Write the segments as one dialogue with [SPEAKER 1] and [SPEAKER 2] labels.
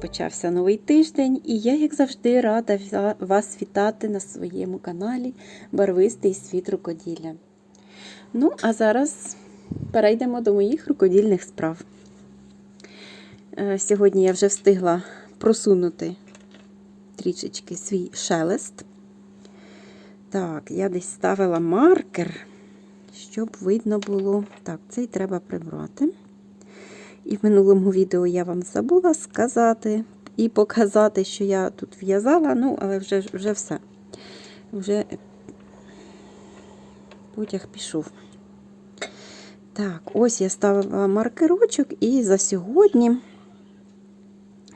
[SPEAKER 1] розпочався новий тиждень, і я, як завжди, рада вас вітати на своєму каналі Барвистий світ рукоділля. Ну, а зараз перейдемо до моїх рукодільних справ. Е, Сьогодні я вже встигла просунути трішечки свій шелест. Так, я десь ставила маркер, щоб видно було. Так, цей треба прибрати. І в минулому відео я вам забула сказати і показати, що я тут в'язала, ну, але вже, вже все. Вже потяг пішов. Так, ось я ставила маркерочок, і за сьогодні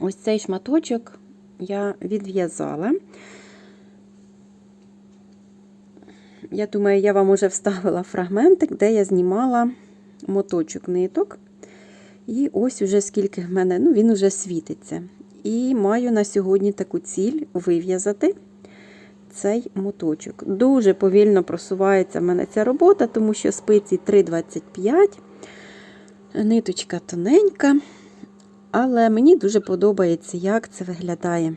[SPEAKER 1] ось цей шматочок я відв'язала. Я думаю, я вам уже вставила фрагментик, де я знімала моточок ниток. І ось уже скільки в мене, ну він уже світиться. І маю на сьогодні таку ціль вив'язати цей моточок. Дуже повільно просувається в мене ця робота, тому що спиці 3,25, ниточка тоненька. Але мені дуже подобається, як це виглядає.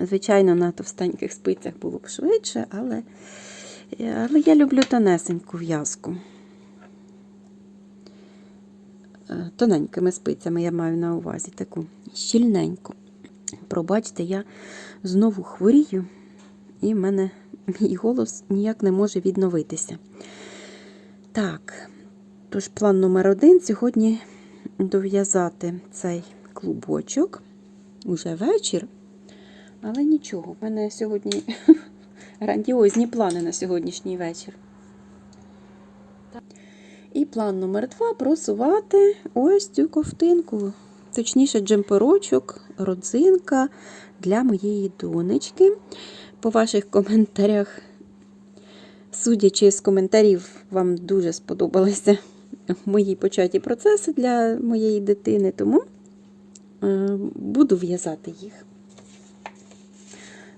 [SPEAKER 1] Звичайно, на товстеньких спицях було б швидше, але, але я люблю тонесеньку в'язку. Е, Тоненькими спицями я маю на увазі таку щільненьку. Пробачте, я знову хворію, і в мене мій голос ніяк не може відновитися. Так, тож план номер один сьогодні дов'язати цей клубочок. Уже вечір. Але нічого, в мене сьогодні грандіозні плани на сьогоднішній вечір. І план номер два просувати ось цю ковтинку. Точніше, джемперочок, родзинка для моєї донечки. По ваших коментарях, судячи з коментарів, вам дуже сподобалися мої початі процеси для моєї дитини, тому е, буду в'язати їх.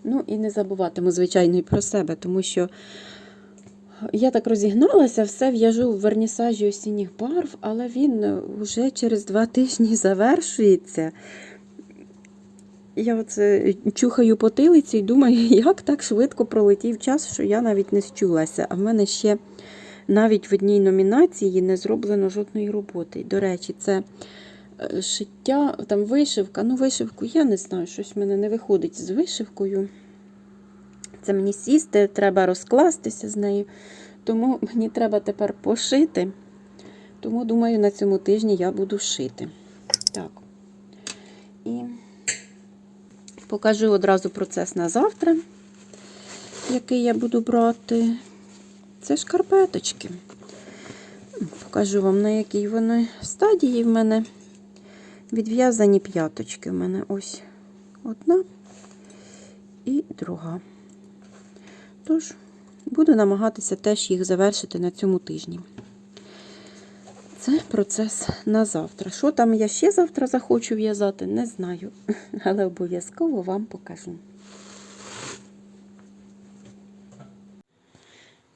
[SPEAKER 1] Ну і не забуватиму, звичайно, і про себе, тому що я так розігналася, все в'яжу в вернісажі осінніх барв, але він вже через два тижні завершується. Я оце чухаю потилиці і думаю, як так швидко пролетів час, що я навіть не счулася. А в мене ще навіть в одній номінації не зроблено жодної роботи. До речі, це е, шиття, там вишивка. Ну, вишивку я не знаю, щось в мене не виходить з вишивкою. Це мені сісти, треба розкластися з нею. Тому мені треба тепер пошити. Тому, думаю, на цьому тижні я буду шити. Так. І покажу одразу процес на завтра, який я буду брати. Це шкарпеточки. Покажу вам, на якій вони стадії в мене. Відв'язані п'яточки. У мене ось одна і друга. Тож, буду намагатися теж їх завершити на цьому тижні. Це процес на завтра. Що там я ще завтра захочу в'язати, не знаю. Але обов'язково вам покажу.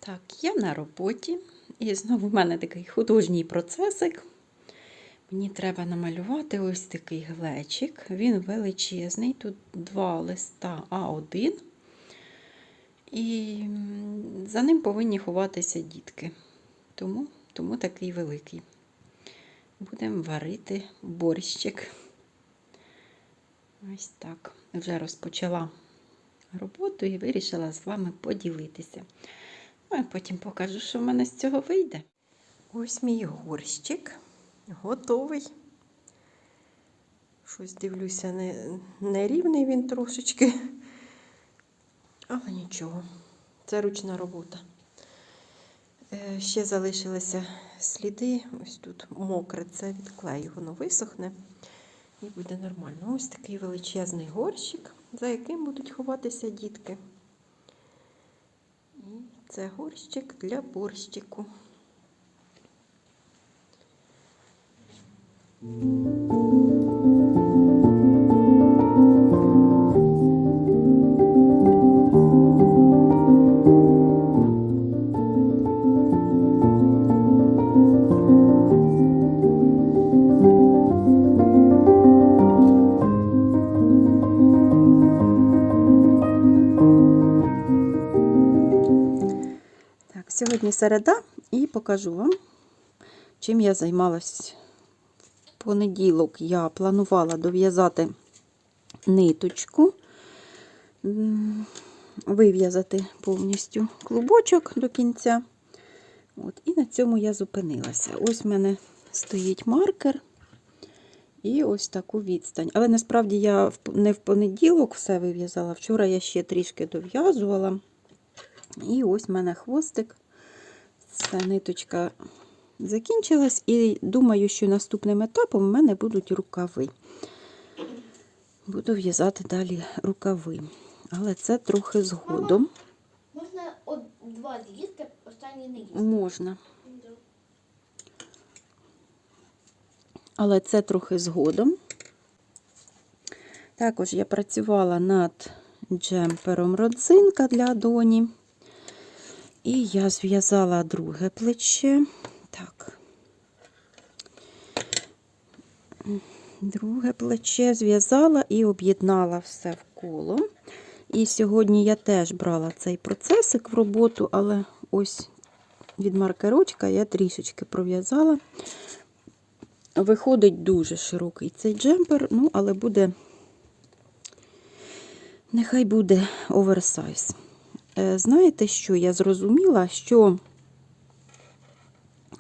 [SPEAKER 1] Так, я на роботі. І знову в мене такий художній процесик. Мені треба намалювати ось такий глечик. Він величезний. Тут два листа А1. І за ним повинні ховатися дітки. Тому, тому такий великий. Будемо варити борщик. Ось так. Вже розпочала роботу і вирішила з вами поділитися. Ну, а потім покажу, що в мене з цього вийде. Ось мій горщик готовий. Щось дивлюся, не, нерівний він трошечки. Але нічого, це ручна робота. Е, ще залишилися сліди, ось тут мокре, це від клею, воно ну, висохне і буде нормально. Ось такий величезний горщик, за яким будуть ховатися дітки. І це горщик для борщику. Thank you. Середа і покажу вам, чим я займалась в понеділок. Я планувала дов'язати ниточку, вив'язати повністю клубочок до кінця. От, і на цьому я зупинилася. Ось в мене стоїть маркер. І ось таку відстань. Але насправді я не в понеділок все вив'язала. Вчора я ще трішки дов'язувала. І ось в мене хвостик. Ця ниточка закінчилась. І думаю, що наступним етапом в мене будуть рукави. Буду в'язати далі рукави. Але це трохи згодом.
[SPEAKER 2] Можна от два з'їсти, останній не їсти.
[SPEAKER 1] Можна. але це трохи згодом. Також я працювала над джемпером родзинка для доні. І я зв'язала друге плече. Так. Друге плече зв'язала і об'єднала все в коло. І сьогодні я теж брала цей процесик в роботу, але ось від маркерочка я трішечки пров'язала. Виходить дуже широкий цей джемпер, ну, але буде, нехай буде оверсайз. Е, Знаєте що? Я зрозуміла, що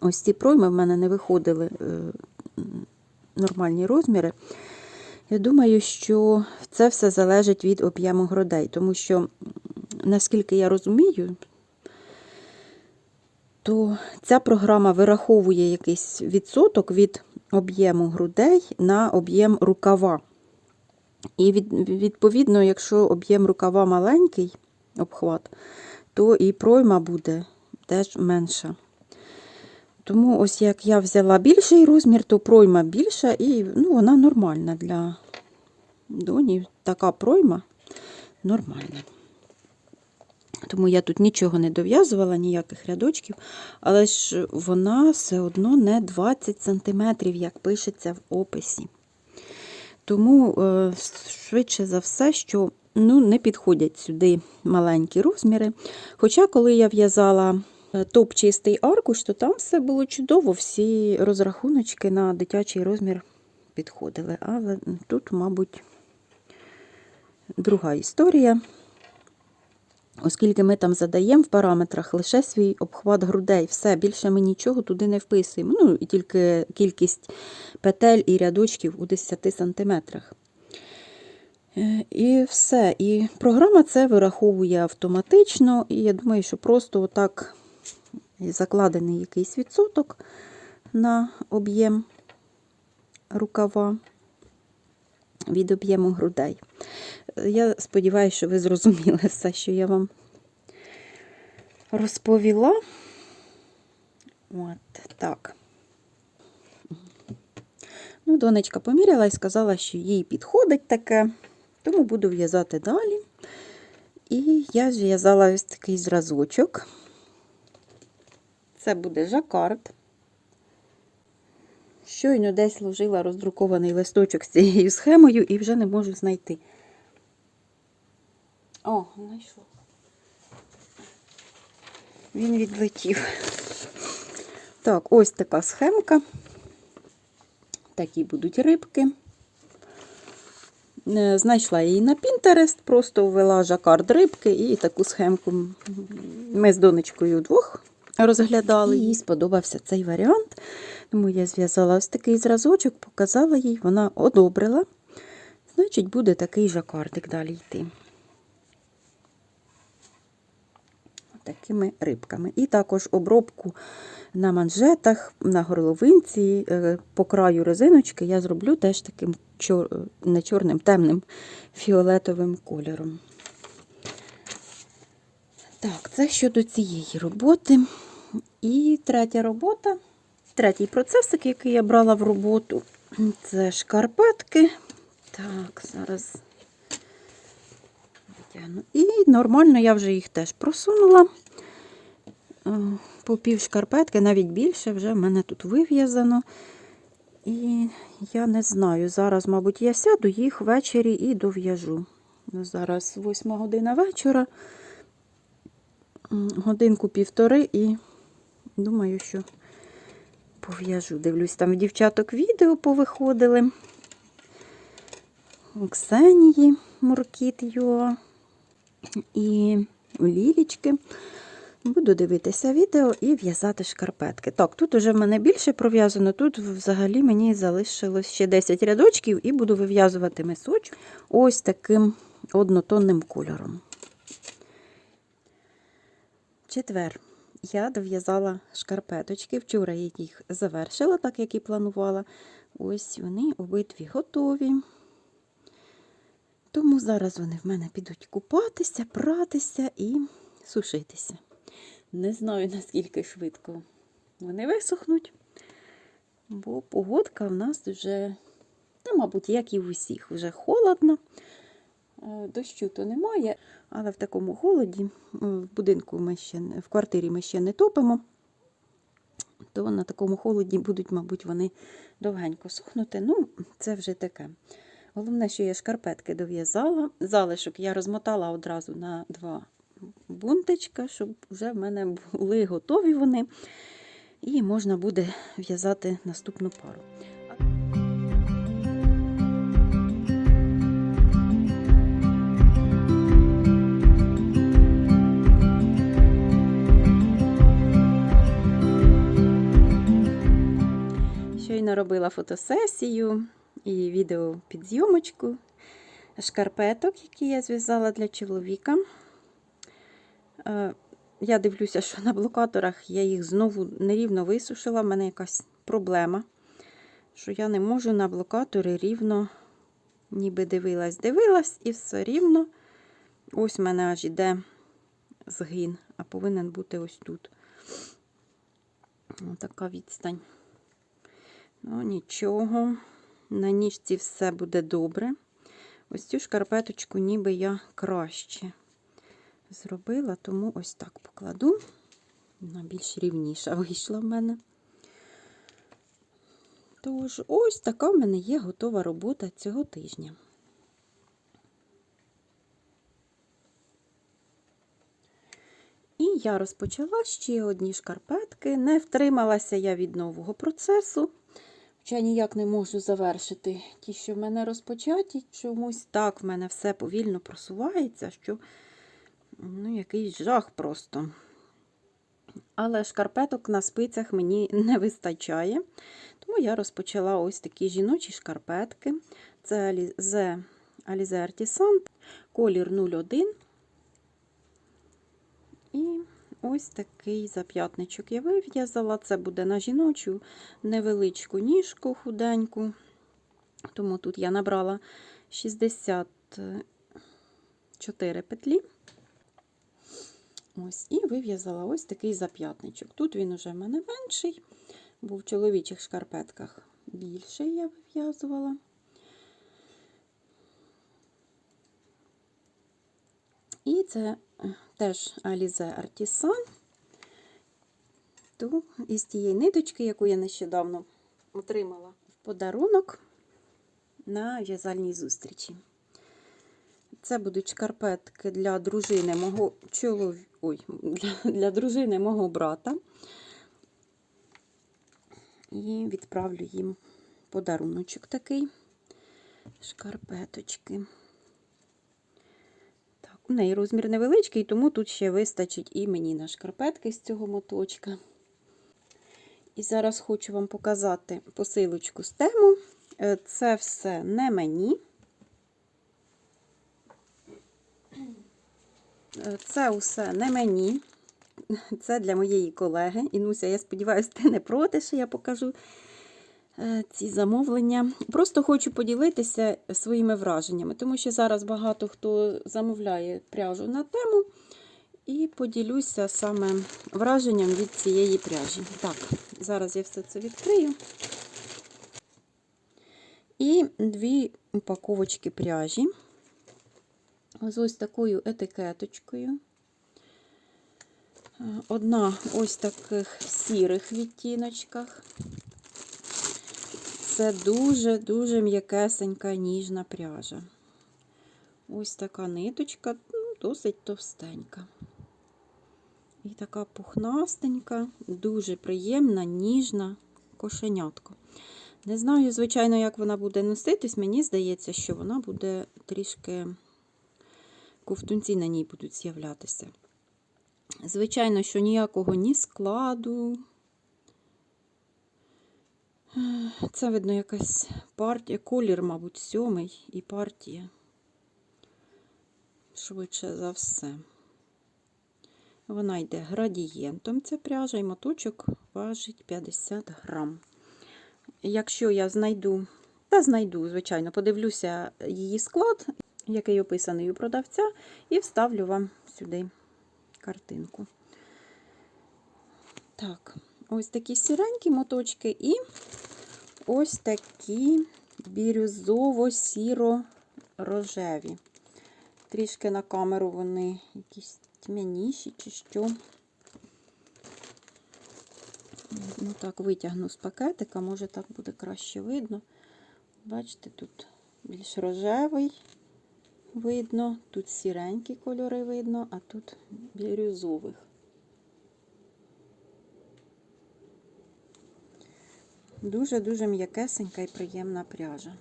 [SPEAKER 1] ось ці пройми в мене не виходили е, нормальні розміри. Я думаю, що це все залежить від об'єму грудей, тому що, наскільки я розумію, то ця програма вираховує якийсь відсоток від об'єму грудей на об'єм рукава. І відповідно, якщо об'єм рукава маленький обхват, то і пройма буде теж менша. Тому ось як я взяла більший розмір, то пройма більша і ну, вона нормальна для доні. Така пройма нормальна. Тому я тут нічого не дов'язувала, ніяких рядочків, але ж вона все одно не 20 см, як пишеться в описі. Тому, е, швидше за все, що ну, не підходять сюди маленькі розміри. Хоча, коли я в'язала е, топ-чистий аркуш, то там все було чудово, всі розрахуночки на дитячий розмір підходили. Але тут, мабуть, друга історія оскільки ми там задаємо в параметрах лише свій обхват грудей. Все, більше ми нічого туди не вписуємо. Ну, і тільки кількість петель і рядочків у 10 сантиметрах. Е, І все. І програма це вираховує автоматично. І я думаю, що просто отак закладений якийсь відсоток на об'єм рукава від об'єму грудей. Я сподіваюся, що ви зрозуміли все, що я вам розповіла. От так. Ну, донечка поміряла і сказала, що їй підходить таке, тому буду в'язати далі. І я зв'язала ось такий зразочок. Це буде жакард. Щойно десь ложила роздрукований листочок з цією схемою і вже не можу знайти. О, знайшла. Він відлетів. Так, ось така схемка. Такі будуть рибки. Е, Знайшла її на Pinterest, просто ввела жакард рибки і таку схемку ми з донечкою вдвох розглядали. Їй сподобався цей варіант. Тому я зв'язала ось такий зразочок, показала їй, вона одобрила. Значить, буде такий жакардик далі йти. Такими рибками. І також обробку на манжетах, на горловинці, е, по краю резиночки я зроблю теж таким чор... не чорним, темним фіолетовим кольором. Так, це щодо цієї роботи. І третя робота, третій процесик, який я брала в роботу, це шкарпетки. Так, зараз витягну. І нормально я вже їх теж просунула. Е, По пів шкарпетки, навіть більше, вже в мене тут вив'язано. І я не знаю, зараз, мабуть, я сяду їх ввечері і дов'яжу. Зараз 8 година вечора, годинку півтори і думаю, що пов'яжу. Дивлюсь, там в дівчаток відео повиходили. У Ксенії Муркіт Юа і Лілічки. Буду дивитися відео і в'язати шкарпетки. Так, тут уже в мене більше пров'язано, тут взагалі мені залишилось ще 10 рядочків і буду вив'язувати мисочок ось таким однотонним кольором. Четвер. Я дов'язала шкарпеточки. Вчора я їх завершила, так як і планувала. Ось вони обидві готові. Тому зараз вони в мене підуть купатися, пратися і сушитися. Не знаю, наскільки швидко вони висохнуть, бо погодка в нас вже, та, мабуть, як і в усіх, вже холодно. Е, Дощу то немає, але в такому холоді, в будинку ми ще в квартирі ми ще не топимо, то на такому холоді будуть, мабуть, вони довгенько сохнути. Ну, це вже таке. Головне, що я шкарпетки дов'язала. Залишок я розмотала одразу на два бунтичка, щоб вже в мене були готові вони. І можна буде в'язати наступну пару. Щойно робила фотосесію і відео підзйомочку шкарпеток, які я зв'язала для чоловіка. Е, Я дивлюся, що на блокаторах я їх знову нерівно висушила. В мене якась проблема, що я не можу на блокатори рівно, ніби дивилась, дивилась, і все рівно. Ось в мене аж іде згин, а повинен бути ось тут. Ось така відстань. Ну, нічого. На ніжці все буде добре. Ось цю шкарпеточку ніби я краще зробила, тому ось так покладу. Вона більш рівніша вийшла в мене. Тож, ось така в мене є готова робота цього тижня. І я розпочала ще одні шкарпетки. Не втрималася я від нового процесу. Хоча ніяк не можу завершити ті, що в мене розпочаті. Чомусь так в мене все повільно просувається, що ну, якийсь жах просто. Але шкарпеток на спицях мені не вистачає. Тому я розпочала ось такі жіночі шкарпетки. Це Alize Artisan, колір 01. І ось такий зап'ятничок я вив'язала. Це буде на жіночу невеличку ніжку худеньку. Тому тут я набрала 64 петлі. Ось, і вив'язала ось такий зап'ятничок. Тут він уже в мене менший, бо в чоловічих шкарпетках більший я вив'язувала. І це теж Alize Artisan. Ту із тієї ниточки, яку я нещодавно отримала в подарунок на в'язальній зустрічі. Це будуть шкарпетки для дружини мого чоловіка. Ой, для, для дружини мого брата. І відправлю їм подаруночок такий. Шкарпеточки. У неї розмір невеличкий, тому тут ще вистачить і мені на шкарпетки з цього моточка. І зараз хочу вам показати посилочку з тему. Е, Це все не мені. Е, Це усе не мені. Це для моєї колеги. Інуся, я сподіваюся, ти не проти, що я покажу ці замовлення. Просто хочу поділитися своїми враженнями, тому що зараз багато хто замовляє пряжу на тему. І поділюся саме враженням від цієї пряжі. Так, зараз я все це відкрию. І дві упаковочки пряжі з ось такою етикеточкою. Е, Одна ось таких сірих відтіночках. Це дуже-дуже м'якесенька ніжна пряжа. Ось така ниточка, ну, досить товстенька. І така пухнастенька, дуже приємна, ніжна кошенятка. Не знаю, звичайно, як вона буде носитись. Мені здається, що вона буде трішки ковтунці на ній будуть з'являтися. Звичайно, що ніякого ні складу. Це, видно, якась партія, колір, мабуть, сьомий і партія. Швидше за все. Вона йде градієнтом, ця пряжа, і моточок важить 50 грам. Якщо я знайду, та знайду, звичайно, подивлюся її склад, який описаний у продавця, і вставлю вам сюди картинку. Так, ось такі сіренькі моточки і ось такі бірюзово-сіро-рожеві. Трішки на камеру вони якісь тьмяніші чи що. Ну так, витягну з пакетика, може так буде краще видно. Бачите, тут більш рожевий видно, тут сіренькі кольори видно, а тут бірюзових. Дуже-дуже м'якесенька і приємна пряжа.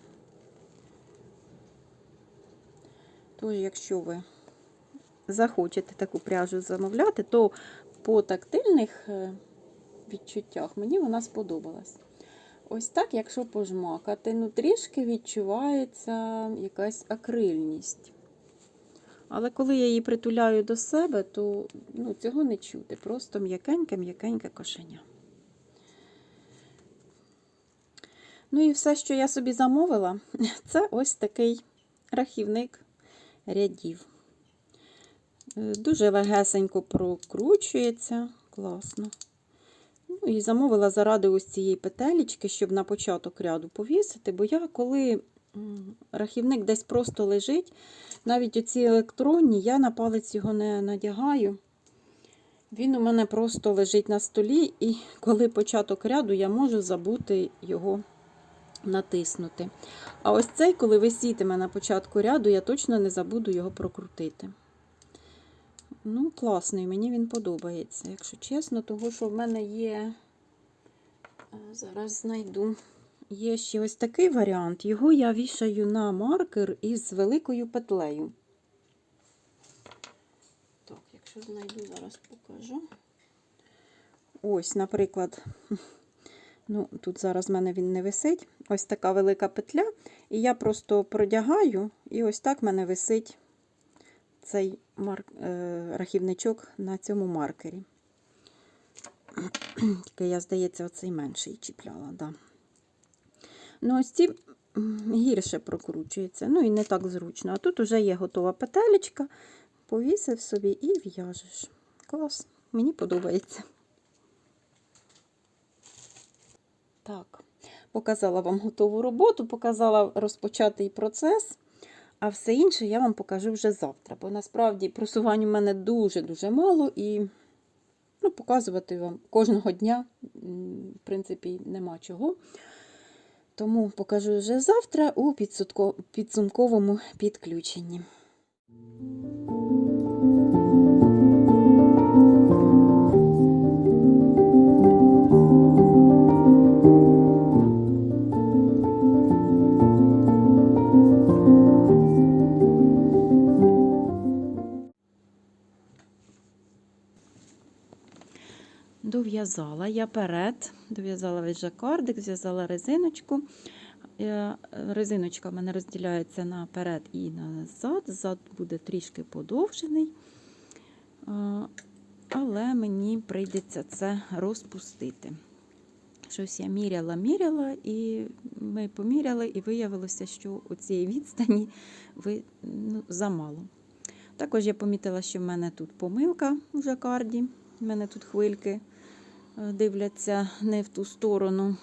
[SPEAKER 1] Тож, якщо ви захочете таку пряжу замовляти, то по тактильних е, відчуттях мені вона сподобалась. Ось так, якщо пожмакати, ну трішки відчувається якась акрильність. Але коли я її притуляю до себе, то ну, цього не чути. Просто м'якеньке-м'якеньке кошеня. Ну і все, що я собі замовила, це ось такий рахівник рядів. Е, Дуже легесенько прокручується, класно. Ну і замовила заради ось цієї петелечки, щоб на початок ряду повісити, бо я коли рахівник десь просто лежить, навіть оці електронні, я на палець його не надягаю. Він у мене просто лежить на столі, і коли початок ряду, я можу забути його натиснути. А ось цей, коли висітиме на початку ряду, я точно не забуду його прокрутити. Ну, класний, мені він подобається, якщо чесно, того що в мене є. е, Зараз знайду. Є ще ось такий варіант. Його я вішаю на маркер із великою петлею. Так, якщо знайду, зараз покажу. Ось, наприклад, ну, тут зараз в мене він не висить. Ось така велика петля. І я просто продягаю, і ось так в мене висить цей марк... е, рахівничок на цьому маркері. Тільки я, здається, оцей менший чіпляла. Да. Ну, ось ці гірше прокручується, ну і не так зручно. А тут вже є готова петелечка, повісив собі і в'яжеш. Клас, мені подобається. Так, показала вам готову роботу, показала розпочатий процес. А все інше я вам покажу вже завтра. Бо насправді просувань у мене дуже-дуже мало і ну, показувати вам кожного дня, в принципі, нема чого. Тому покажу вже завтра у підсумковому підключенні. Дов'язала я перед, дов'язала весь жакардик, зв'язала резиночку. Е, Резиночка в мене розділяється на перед і назад. Зад буде трішки подовжений. Е, Але мені прийдеться це розпустити. Щось я міряла, міряла, і ми поміряли, і виявилося, що у цієї відстані ви, ну, замало. Також я помітила, що в мене тут помилка у жакарді. У мене тут хвильки дивляться не в ту сторону.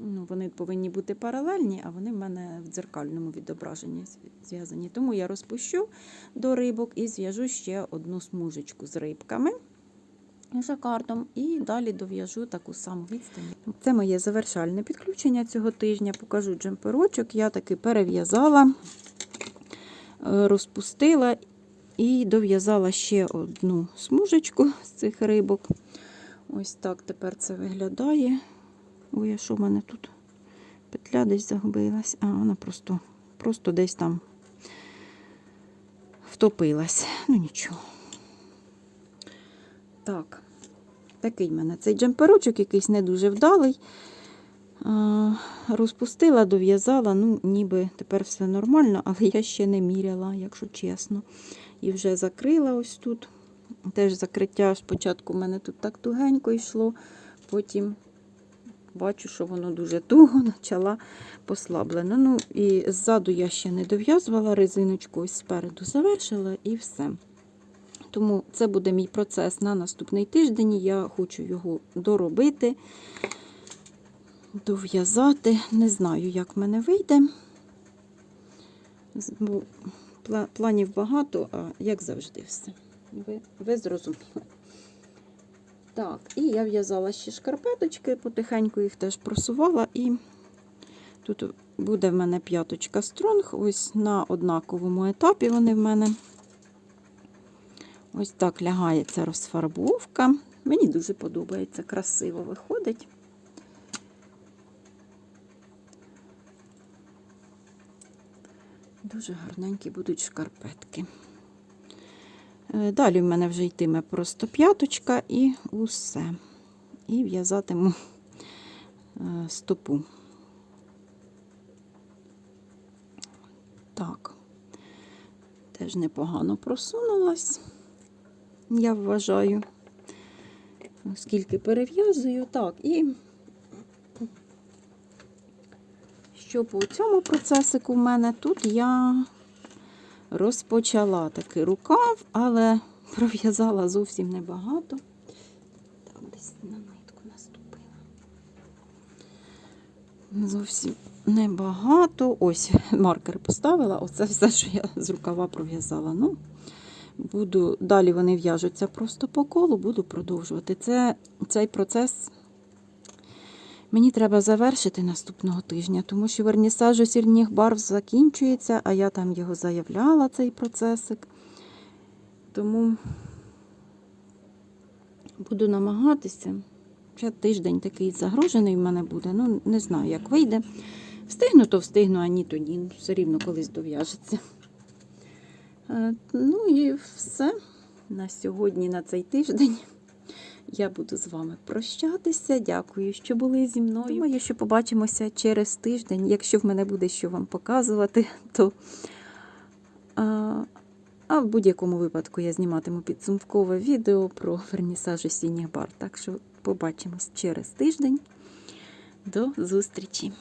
[SPEAKER 1] Ну, вони повинні бути паралельні, а вони в мене в дзеркальному відображенні зв'язані. Тому я розпущу до рибок і зв'яжу ще одну смужечку з рибками жакардом, і далі дов'яжу таку саму відстань. Це моє завершальне підключення цього тижня. Покажу джемперочок. Я таки перев'язала, е, розпустила І дов'язала ще одну смужечку з цих рибок. Ось так тепер це виглядає. Ой, що в мене тут? Петля десь загубилась. А, вона просто, просто десь там втопилась. Ну нічого. Так, такий в мене цей джемперочок якийсь не дуже вдалий. Розпустила, дов'язала, ну, ніби тепер все нормально, але я ще не міряла, якщо чесно. І вже закрила ось тут. Теж закриття спочатку в мене тут так тугенько йшло, потім бачу, що воно дуже туго почала послаблено. Ну і ззаду я ще не дов'язувала резиночку, ось спереду завершила і все. Тому це буде мій процес на наступний тиждень. Я хочу його доробити, дов'язати. Не знаю, як в мене вийде. Планів багато, а як завжди все. Ви, ви зрозуміли. Так, і я в'язала ще шкарпеточки, потихеньку їх теж просувала. І тут буде в мене п'яточка стронг. Ось на однаковому етапі вони в мене. Ось так лягається розфарбовка. Мені дуже подобається, красиво виходить. Дуже гарненькі будуть шкарпетки. Е, Далі в мене вже йтиме просто п'яточка і усе. І в'язатиму е, стопу. Так, теж непогано просунулась, я вважаю, оскільки перев'язую. Так, і що по цьому процесику в мене тут я розпочала такий рукав, але пров'язала зовсім небагато. Так, десь на нитку наступила. Зовсім небагато. Ось маркер поставила. Оце все, що я з рукава пров'язала. Ну, буду, далі вони в'яжуться просто по колу, буду продовжувати. Це, цей процес мені треба завершити наступного тижня, тому що вернісаж осільних барв закінчується, а я там його заявляла, цей процесик. Тому буду намагатися. Ще тиждень такий загружений в мене буде. Ну, не знаю, як вийде. Встигну, то встигну, а ні, то ні. Все рівно колись дов'яжеться. Е, Ну і все на сьогодні, на цей тиждень. Я буду з вами прощатися. Дякую, що були зі мною. Думаю, що побачимося через тиждень. Якщо в мене буде що вам показувати, то а, а в будь-якому випадку я зніматиму підсумкове відео про вернісаж осінніх бар. Так що побачимось через тиждень. До зустрічі!